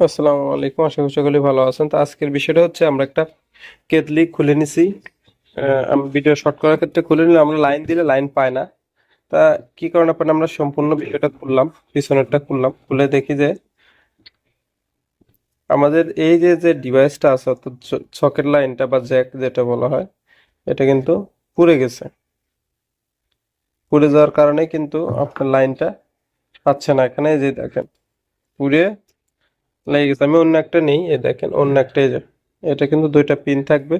আসসালামু আলাইকুম, আশা করি সকলে ভালো আছেন। তো আজকের বিষয়টা হচ্ছে, আমরা একটা কেটলি খুলে নিছি। আমি ভিডিও শর্ট করার ক্ষেত্রে খুলে নিলে আমরা লাইন দিলে লাইন পায় না। তা কি কারণে পায় আমরা সম্পূর্ণ ভিডিওটা খুললাম, পিছনেরটা খুললাম, খুলে দেখি যে আমাদের এই যে যে ডিভাইসটা আছে, অর্থাৎ সকেট লাইনটা বা জ্যাক যেটা বলা হয়, এটা কিন্তু পুড়ে গেছে। পুড়ে যাওয়ার কারণে কিন্তু আপনার লাইনটা পাচ্ছে না। এখানে যে দেখেন, পুড়ে লেগে গেছে আমি অন্য একটা নেই, এই দেখেন অন্য একটা এই যে, এটা কিন্তু দুইটা পিন থাকবে।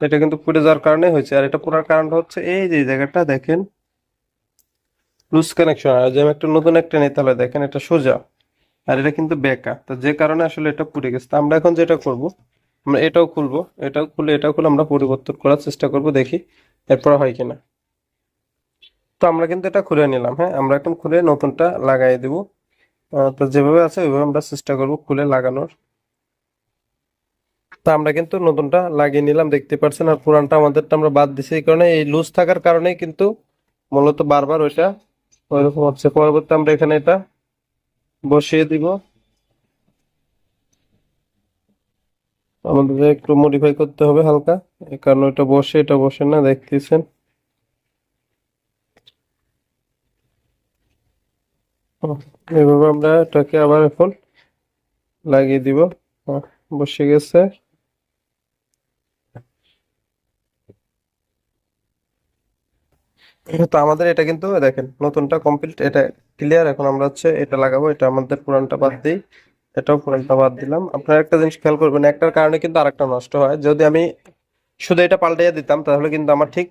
এটা কিন্তু পুড়ে যাওয়ার কারণে হয়েছে। আর এটা পুরার কারণটা হচ্ছে এই যে জায়গাটা দেখেন লুজ কানেকশন আর যে আমি একটা নতুন একটা নেই, তাহলে দেখেন এটা সোজা। আর এটা কিন্তু বেকা। তো যে কারণে আসলে এটা পুড়ে গেছে। আমরা এখন যেটা করব, আমরা এটাও খুলবো। এটাও খুলে এটাও খুলে আমরা পরিবর্তন করার চেষ্টা করব, দেখি এরপর হয় কিনা। তো আমরা কিন্তু এটা খুলে নিলাম হ্যাঁ? আমরা এখন খুলে নতুনটা লাগাই দিব। তো যেভাবে আছে, ওইভাবে আমরা চেষ্টা করব খুলে লাগানোর। তা আমরা কিন্তু নতুনটা লাগিয়ে নিলাম, দেখতে পাচ্ছেন, আর পুরানটা আমাদেরটা আমরা বাদ দিছি, এই কারণে এই লুজ থাকার কারণেই কিন্তু মূলত বারবার ওইটা ওইরকম হচ্ছে। পরবর্তী আমরা এখানে এটা বসিয়ে দিব। আমাদের একটু মডিফাই করতে হবে হালকা কারণে ওইটা বসে, এটা বসে না, দেখতেছেন। হুম, এইভাবে আমরা এটাকে আবার এখন লাগিয়ে দিব। বসে গেছে। তো আমাদের এটা কিন্তু দেখেন নতুনটা কমপ্লিট এটা ক্লিয়ার এখন আমরা হচ্ছে এটা লাগাবো এটা আমাদের পুরানটা বাদ দিই। এটাও পুরানটা বাদ দিলাম। আপনারা একটা জিনিস খেয়াল করবেন একটার কারণে কিন্তু আরেকটা নষ্ট হয়। যদি আমি শুধু এটা পাল্টাইয়া দিতাম তাহলে কিন্তু আমার ঠিক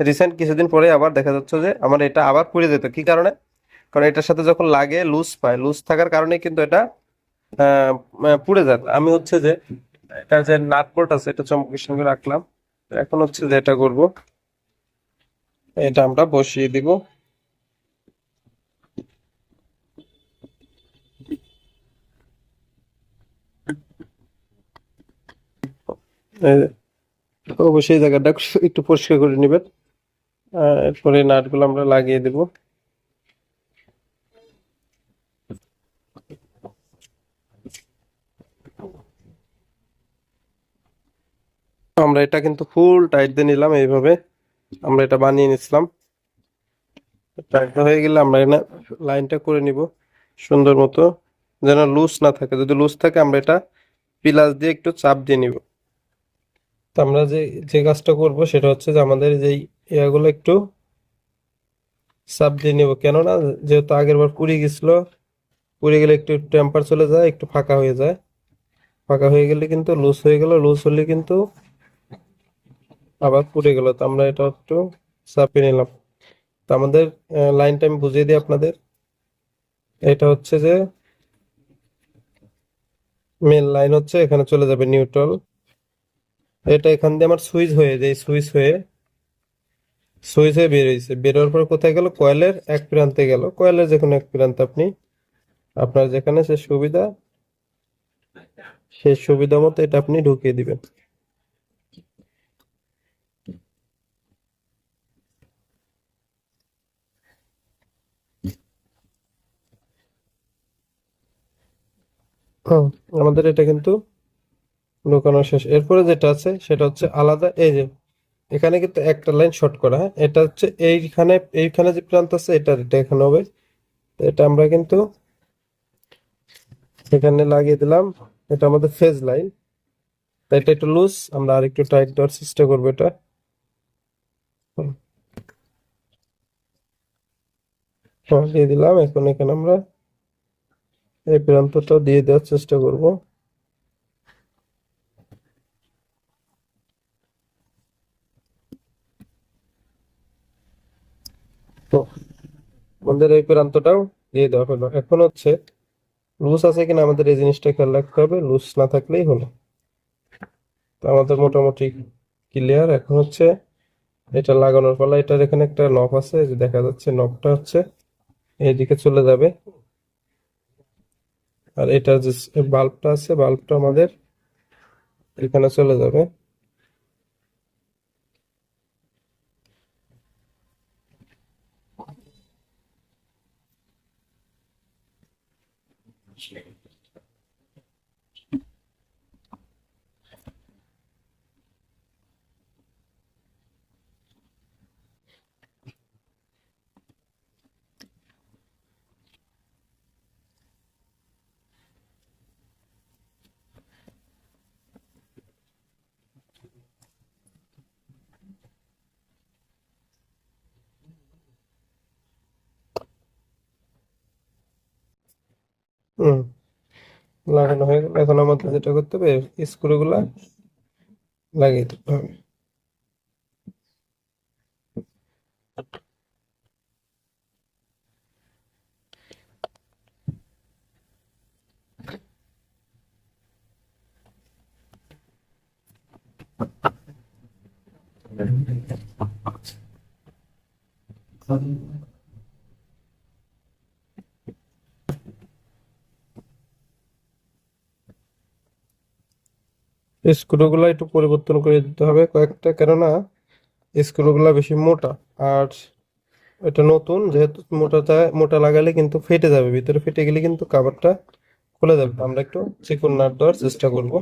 রিসেন্ট কিছুদিন পরে আবার দেখা যাচ্ছে যে আমার এটা আবার পুড়ে যেত। কি কারণে? কারণ এটার সাথে যখন লাগে লুজ পায়। লুজ থাকার কারণে কিন্তু এটা পুড়ে যায়। আমি হচ্ছে যে, এটা যে নাট বোল্ট আছে, এটা চমকের সঙ্গে রাখলাম। এখন হচ্ছে যে এটা করব। এটা আমরা বসিয়ে দিব। অবশ্যই জায়গাটা একটু পরিষ্কার করে নেবেন। এরপরে নাটগুলো আমরা লাগিয়ে দেব। আমরা এটা কিন্তু ফুল টাইট দিয়ে নিলাম এইভাবে। আমরা এটা বানিয়ে নিছিলাম টাইট হয়ে গেলে আমরা এখানে লাইনটা করে নিব সুন্দর মতো, যেন লুজ না থাকে। যদি লুজ থাকে, আমরা এটা পিলাস দিয়ে একটু চাপ দিয়ে নিব। তো আমরা যে যে কাজটা করব সেটা হচ্ছে যে আমাদের যেই ইয়াগুলো একটু চাপ দিয়ে নিব। কেননা যেহেতু আগের বার পুড়ে গেছিল, পুড়ে গেলে একটু টেম্পার চলে যায়, একটু ফাঁকা হয়ে যায়। ফাঁকা হয়ে গেলে কিন্তু লুজ হয়ে গেল। লুজ হলে কিন্তু আবার পুড়ে গেল। তো আমরা এটা একটু চাপিয়ে নিলাম। তো আমাদের লাইনটা আমি বুঝিয়ে দিই আপনাদের। এটা হচ্ছে যে মেন লাইন হচ্ছে এখানে চলে যাবে নিউট্রাল এটা এখান দিয়ে আমার সুইচ হয়ে যায় সুইচ হয়ে। সুইচ হয়ে বের হয়েছে। বেরোর পর কোথায় গেল? কয়েলের এক প্রান্তে গেল। কয়েলের যে কোনো এক প্রান্তে আপনি, আপনার যেখানে সে সুবিধা সেই সুবিধা মতো এটা আপনি ঢুকিয়ে দিবেন। আমাদের এটা কিন্তু ঢোকানো শেষ। এরপরে যেটা আছে, সেটা হচ্ছে আলাদা, এই যে, এখানে কিন্তু একটা লাইন শর্ট করা হ্যাঁ? এটা হচ্ছে এইখানে এইখানে যে প্রান্ত আছে, এটা এটা এখানে হবে এটা আমরা কিন্তু এখানে লাগিয়ে দিলাম। এটা আমাদের ফেজ লাইন। এটা একটু লুজ আমরা আর একটু টাইট দেওয়ার চেষ্টা করব এটা। দিয়ে দিলাম। এখন এখানে আমরা এই প্রান্তটা দিয়ে দেওয়ার চেষ্টা করব। আমাদের এই প্রান্তটাও দিয়ে দেওয়া হলো। এখন হচ্ছে লুজ আছে কিনা আমাদের এই জিনিসটা খেয়াল রাখতে হবে। লুজ না থাকলেই হলো। তো আমাদের মোটামুটি ক্লিয়ার। এখন হচ্ছে এটা লাগানোর পালা। এটার এখানে একটা নব আছে। যে দেখা যাচ্ছে নবটা হচ্ছে এইদিকে চলে যাবে। আর এটা যে বাল্বটা আছে বাল্বটা আমাদের এখানে চলে যাবে। হুম। লাগানো হয়ে গেল এখন আমাদের যেটা করতে হবে স্ক্রুগুলা লাগিয়ে দিতে হবে। স্ক্রুগুলো একটু পরিবর্তন করে দিতে হবে কয়েকটা, কেননা স্ক্রুগুলো বেশি মোটা। আর এটা নতুন, যেহেতু মোটাটা, মোটা লাগালে কিন্তু ফেটে যাবে, ভিতরে ফেটে গেলে কিন্তু কাভারটা খুলে যাবে। আমরা একটু চিকন নাট দেওয়ার চেষ্টা করব।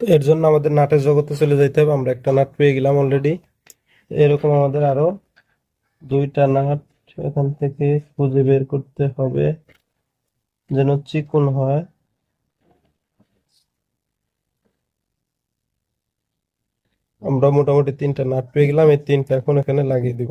তো এর জন্য আমাদের নাটের জগতে চলে যেতে হবে। আমরা একটা নাট পেয়ে গেলাম অলরেডি এরকম আমাদের আরও দুইটা নাট এখান থেকে খুঁজে বের করতে হবে, যেন চিকন হয়। আমরা মোটামুটি তিনটা নাট পেয়ে গেলাম এই তিনটা এখন এখানে লাগিয়ে দিব।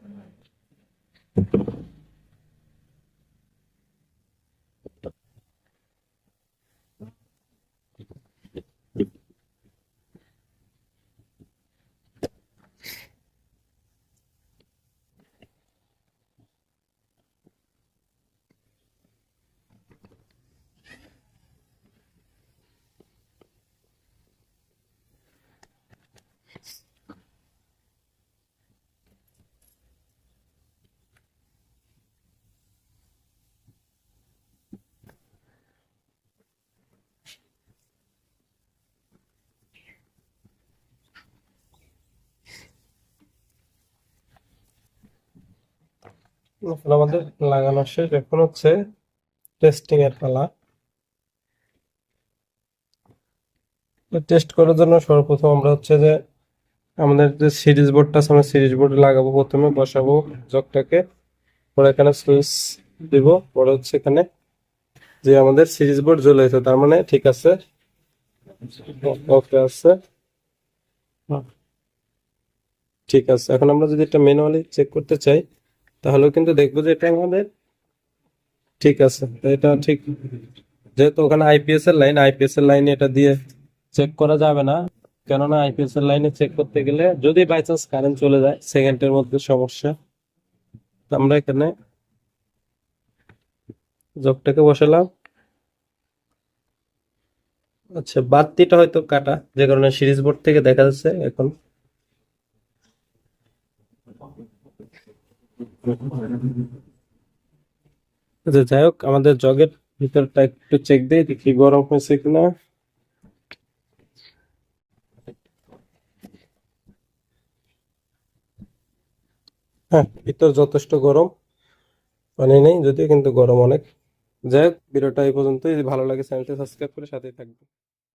এখন আমাদের লাগানো শেষ। এখন হচ্ছে টেস্টিং এর পালা। টেস্ট করার জন্য সর্বপ্রথম আমরা হচ্ছে যে আমাদের যে সিরিজ বোর্ডটা আছে, আমরা সিরিজ বোর্ডে লাগাবো প্রথমে, বসাবো জগটাকে। পরে এখানে সুইচ দিব, পরে হচ্ছে এখানে যে আমাদের সিরিজ বোর্ড জ্বলে আছে তার মানে ঠিক আছে। ওকে আছে। ঠিক আছে। এখন আমরা যদি এটা ম্যানুয়ালি চেক করতে চাই তাহলেও কিন্তু দেখব যে এটা আমাদের ঠিক আছে এটা ঠিক। যেহেতু ওখানে আইপিএস এর লাইন আইপিএস এর লাইনে এটা দিয়ে চেক করা যাবে না। কেননা আইপিএস এর লাইনে চেক করতে গেলে যদি বাই চান্স কারেন্ট চলে যায় সেকেন্ডের মধ্যে সমস্যা। আমরা এখানে জগটাকে বসালাম। আচ্ছা বাতিটা হয়তো কাটা, যে কারণে সিরিজ বোর্ড থেকে দেখা যাচ্ছে এখন। আচ্ছা যাই হোক, আমাদের জগের ভিতরটা একটু চেক দিই, দেখি গরম হয়েছে কিনা। হ্যাঁ ভিতর যথেষ্ট গরম, পানি নেই যদিও, কিন্তু গরম অনেক। যাই হোক, ভিডিওটা এই পর্যন্তই, ভালো লাগে চ্যানেলটি সাবস্ক্রাইব করে সাথেই থাকবে